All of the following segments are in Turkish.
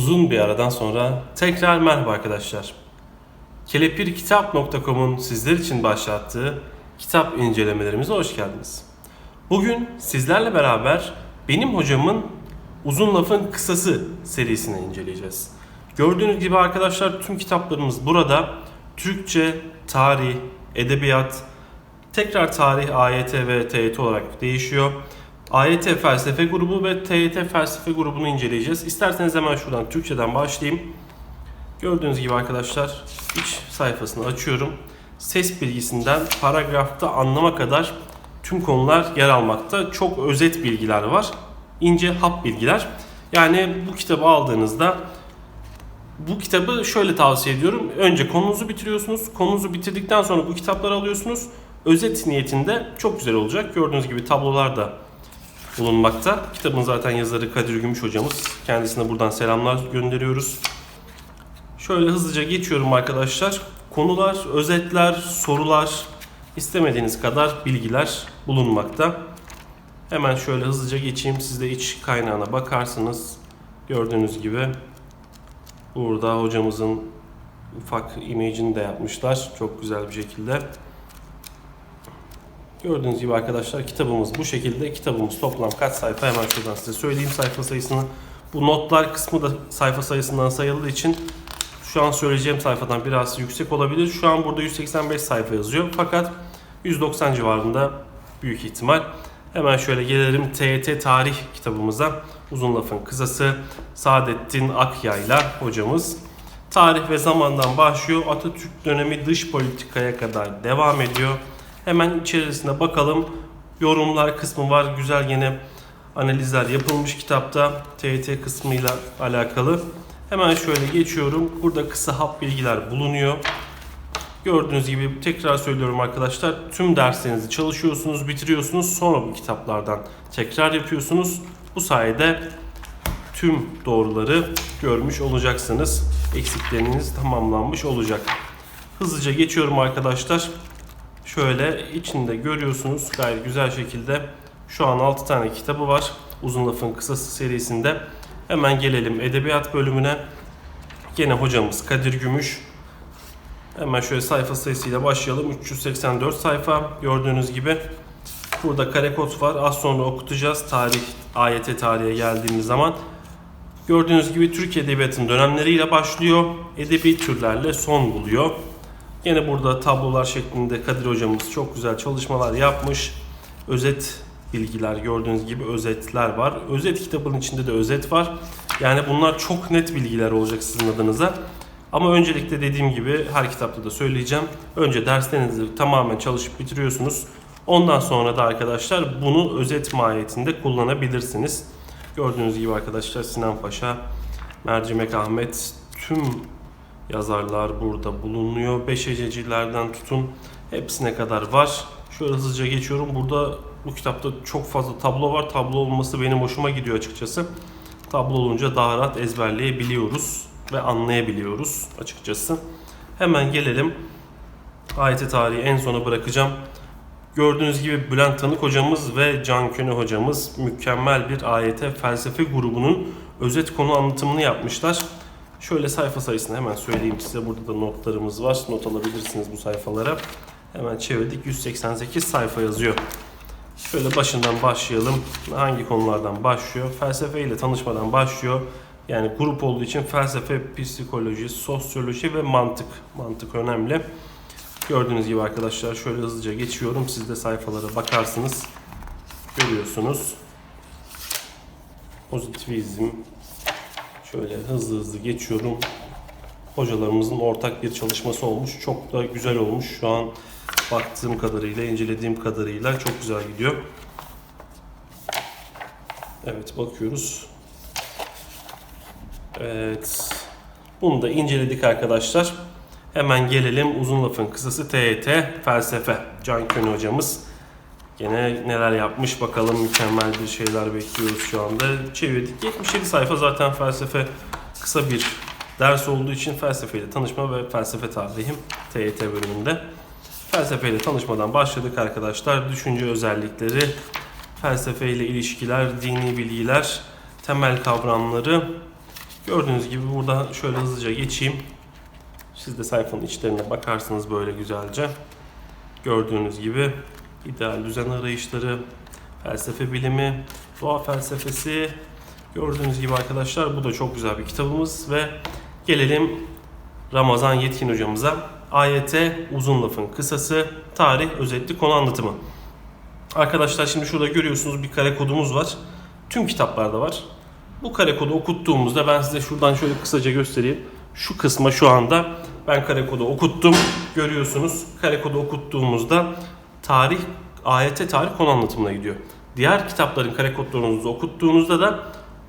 Uzun bir aradan sonra tekrar merhaba arkadaşlar. Kelepirkitap.com'un sizler için başlattığı kitap incelemelerimize hoş geldiniz. Bugün sizlerle beraber benim hocamın Uzun Lafın Kısası serisini inceleyeceğiz. Gördüğünüz gibi arkadaşlar tüm kitaplarımız burada. Türkçe, tarih, edebiyat, tekrar tarih, AYT ve TYT olarak değişiyor. AYT felsefe grubu ve TYT felsefe grubunu inceleyeceğiz. İsterseniz hemen şuradan Türkçeden başlayayım. Gördüğünüz gibi arkadaşlar iç sayfasını açıyorum. Ses bilgisinden paragrafta anlama kadar tüm konular yer almakta. Çok özet bilgiler var. İnce hap bilgiler. Yani bu kitabı aldığınızda bu kitabı şöyle tavsiye ediyorum. Önce konunuzu bitiriyorsunuz. Konunuzu bitirdikten sonra bu kitapları alıyorsunuz. Özet niyetinde çok güzel olacak. Gördüğünüz gibi tablolar da bulunmakta. Kitabın zaten yazarı Kadir Gümüş hocamız. Kendisine buradan selamlar gönderiyoruz. Şöyle hızlıca geçiyorum arkadaşlar. Konular, özetler, sorular, istemediğiniz kadar bilgiler bulunmakta. Hemen şöyle hızlıca geçeyim. Siz de iç kaynağına bakarsınız. Gördüğünüz gibi burada hocamızın ufak image'ini de yapmışlar. Çok güzel bir şekilde. Gördüğünüz gibi arkadaşlar kitabımız bu şekilde. Kitabımız toplam kaç sayfa hemen şuradan size söyleyeyim sayfa sayısını. Bu notlar kısmı da sayfa sayısından sayıldığı için şu an söyleyeceğim sayfadan biraz yüksek olabilir. Şu an burada 185 sayfa yazıyor. Fakat 190 civarında büyük ihtimal. Hemen şöyle gelelim TYT tarih kitabımıza. Uzun lafın kısası Saadettin Akyayla hocamız. Tarih ve zamandan başlıyor. Atatürk dönemi dış politikaya kadar devam ediyor. Hemen içerisine bakalım. Yorumlar kısmı var. Güzel yine analizler yapılmış kitapta TYT kısmıyla alakalı. Hemen şöyle geçiyorum. Burada kısa hap bilgiler bulunuyor. Gördüğünüz gibi tekrar söylüyorum arkadaşlar. Tüm derslerinizi çalışıyorsunuz, bitiriyorsunuz. Sonra bu kitaplardan tekrar yapıyorsunuz. Bu sayede tüm doğruları görmüş olacaksınız. Eksikleriniz tamamlanmış olacak. Hızlıca geçiyorum arkadaşlar. Şöyle içinde görüyorsunuz gayet güzel şekilde. Şu an 6 tane kitabı var. Uzun Lafın Kısası serisinde. Hemen gelelim edebiyat bölümüne. Gene hocamız Kadir Gümüş. Hemen şöyle sayfa sayısıyla başlayalım. 384 sayfa gördüğünüz gibi. Burada kare kod var. Az sonra okutacağız. Tarih, AYT tarihe geldiğimiz zaman. Gördüğünüz gibi Türk Edebiyatı'nın dönemleriyle başlıyor. Edebi türlerle son buluyor. Yine burada tablolar şeklinde Kadir hocamız çok güzel çalışmalar yapmış. Özet bilgiler gördüğünüz gibi özetler var. Özet kitabının içinde de özet var. Yani bunlar çok net bilgiler olacak sizin adınıza. Ama öncelikle dediğim gibi her kitapta da söyleyeceğim. Önce derslerinizi tamamen çalışıp bitiriyorsunuz. Ondan sonra da arkadaşlar bunu özet mahiyetinde kullanabilirsiniz. Gördüğünüz gibi arkadaşlar Sinan Paşa, Mercimek Ahmet tüm yazarlar burada bulunuyor. Beşececilerden tutun hepsine kadar var. Şöyle hızlıca geçiyorum. Burada bu kitapta çok fazla tablo var. Tablo olması benim hoşuma gidiyor açıkçası. Tablo olunca daha rahat ezberleyebiliyoruz ve anlayabiliyoruz açıkçası. Hemen gelelim. AYT tarihi en sona bırakacağım. Gördüğünüz gibi Bülent Tanık hocamız ve Can Köne hocamız mükemmel bir AYT felsefe grubunun özet konu anlatımını yapmışlar. Şöyle sayfa sayısını hemen söyleyeyim size. Burada da notlarımız var. Not alabilirsiniz bu sayfalara. Hemen çevirdik. 188 sayfa yazıyor. Şöyle başından başlayalım. Hangi konulardan başlıyor? Felsefe ile tanışmadan başlıyor. Yani grup olduğu için felsefe, psikoloji, sosyoloji ve mantık. Mantık önemli. Gördüğünüz gibi arkadaşlar şöyle hızlıca geçiyorum. Siz de sayfalara bakarsınız. Görüyorsunuz. Pozitivizm. Şöyle hızlı hızlı geçiyorum. Hocalarımızın ortak bir çalışması olmuş. Çok da güzel olmuş. Şu an baktığım kadarıyla, incelediğim kadarıyla çok güzel gidiyor. Evet bakıyoruz. Evet. Bunu da inceledik arkadaşlar. Hemen gelelim uzun lafın kısası TET felsefe. Can Köne hocamız. Gene neler yapmış bakalım mükemmel bir şeyler bekliyoruz şu anda. Çevirdik. 77 sayfa zaten felsefe kısa bir ders olduğu için felsefeyle tanışma ve felsefe tarihim TET bölümünde. Felsefeyle tanışmadan başladık arkadaşlar. Düşünce özellikleri, felsefeyle ilişkiler, dini bilgiler, temel kavramları, Gördüğünüz gibi burada şöyle hızlıca geçeyim. Siz de sayfanın içlerine bakarsınız böyle güzelce. Gördüğünüz gibi ideal düzen arayışları, felsefe bilimi, doğa felsefesi. Gördüğünüz gibi arkadaşlar bu da çok güzel bir kitabımız ve gelelim Ramazan Yetkin hocamıza. AYT uzun lafın kısası, tarih özetli konu anlatımı. Arkadaşlar şimdi şurada görüyorsunuz bir kare kodumuz var. Tüm kitaplarda var. Bu kare kodu okuttuğumuzda ben size şuradan şöyle kısaca göstereyim. Şu kısma şu anda ben kare kodu okuttum. Görüyorsunuz kare kodu okuttuğumuzda tarih AYT tarih konu anlatımına gidiyor. Diğer kitapların kare kodlarınızı okuttuğunuzda da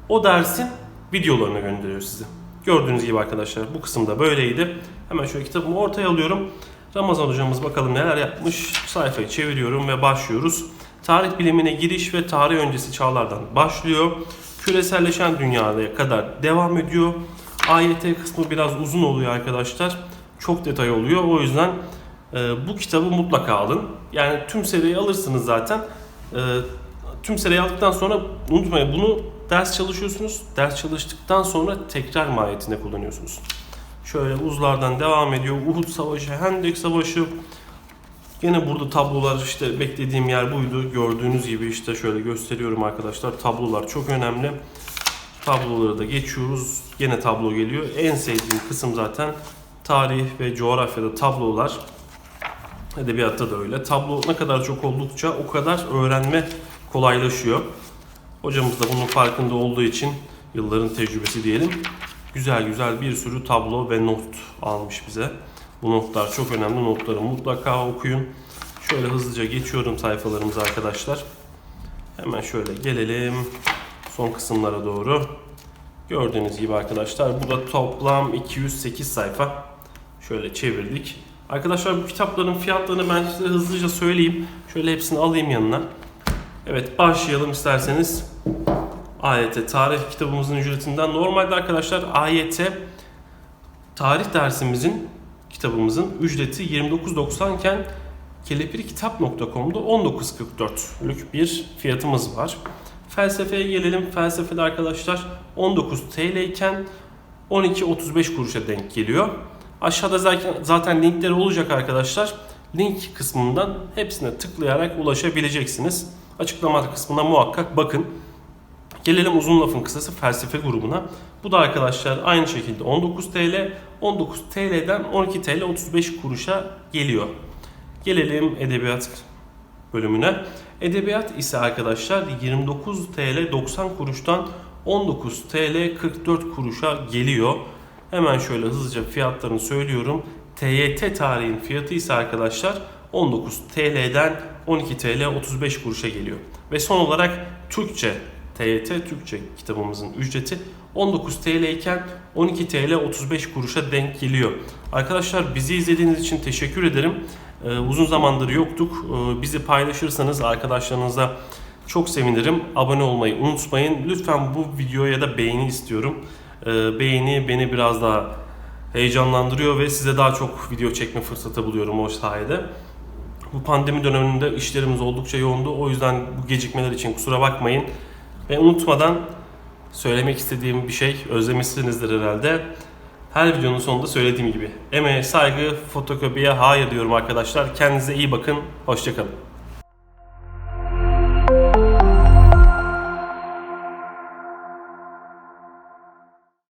o dersin videolarını gönderiyor size. Gördüğünüz gibi arkadaşlar bu kısımda böyleydi. Hemen şöyle kitabımı ortaya alıyorum. Ramazan hocamız bakalım neler yapmış. Sayfayı çeviriyorum ve başlıyoruz. Tarih bilimine giriş ve tarih öncesi çağlardan başlıyor. Küreselleşen dünyaya kadar devam ediyor. AYT kısmı biraz uzun oluyor arkadaşlar. Çok detay oluyor. O yüzden e, bu kitabı mutlaka alın. Yani tüm seriyi alırsınız zaten. E, tüm seriyi aldıktan sonra unutmayın bunu ders çalışıyorsunuz. Ders çalıştıktan sonra tekrar mahiyetinde kullanıyorsunuz. Şöyle uzlardan devam ediyor. Uhud Savaşı, Hendek Savaşı. Yine burada tablolar işte beklediğim yer buydu. Gördüğünüz gibi işte şöyle gösteriyorum arkadaşlar. Tablolar çok önemli. Tabloları da geçiyoruz. Yine tablo geliyor. En sevdiğim kısım zaten tarih ve coğrafyada tablolar. Edebiyatta da öyle. Tablo ne kadar çok oldukça o kadar öğrenme kolaylaşıyor. Hocamız da bunun farkında olduğu için yılların tecrübesi diyelim. Güzel güzel bir sürü tablo ve not almış bize. Bu notlar çok önemli. Notları mutlaka okuyun. Şöyle hızlıca geçiyorum sayfalarımıza arkadaşlar. Hemen şöyle gelelim son kısımlara doğru. Gördüğünüz gibi arkadaşlar bu da toplam 208 sayfa. Şöyle çevirdik. Arkadaşlar bu kitapların fiyatlarını ben size hızlıca söyleyeyim. Şöyle hepsini alayım yanına. Evet başlayalım isterseniz. AYT tarih kitabımızın ücretinden. Normalde arkadaşlar AYT tarih dersimizin kitabımızın ücreti 29.90 iken kelepirkitap.com'da 19.44'lük bir fiyatımız var. Felsefeye gelelim. Felsefede arkadaşlar 19 TL iken 12.35 kuruşa denk geliyor. Aşağıda zaten, linkleri olacak arkadaşlar. Link kısmından hepsine tıklayarak ulaşabileceksiniz. Açıklama kısmına muhakkak bakın. Gelelim uzun lafın kısası felsefe grubuna. Bu da arkadaşlar aynı şekilde 19 TL. 19 TL'den 12 TL 35 kuruşa geliyor. Gelelim edebiyat bölümüne. Edebiyat ise arkadaşlar 29 TL 90 kuruştan 19 TL 44 kuruşa geliyor. Hemen şöyle hızlıca fiyatlarını söylüyorum. TYT tarihin fiyatı ise arkadaşlar 19 TL'den 12 TL 35 kuruşa geliyor. Ve son olarak Türkçe TYT Türkçe kitabımızın ücreti 19 TL iken 12 TL 35 kuruşa denk geliyor. Arkadaşlar bizi izlediğiniz için teşekkür ederim. Ee, uzun zamandır yoktuk. Ee, bizi paylaşırsanız arkadaşlarınıza çok sevinirim. Abone olmayı unutmayın. Lütfen bu videoya da beğeni istiyorum. Ee, beğeni beni biraz daha heyecanlandırıyor ve size daha çok video çekme fırsatı buluyorum o sayede. Bu pandemi döneminde işlerimiz oldukça yoğundu. O yüzden bu gecikmeler için kusura bakmayın. Ve unutmadan söylemek istediğim bir şey, özlemişsinizdir herhalde. Her videonun sonunda söylediğim gibi. Emeğe saygı, fotokopiye hayır diyorum arkadaşlar. Kendinize iyi bakın. Hoşçakalın.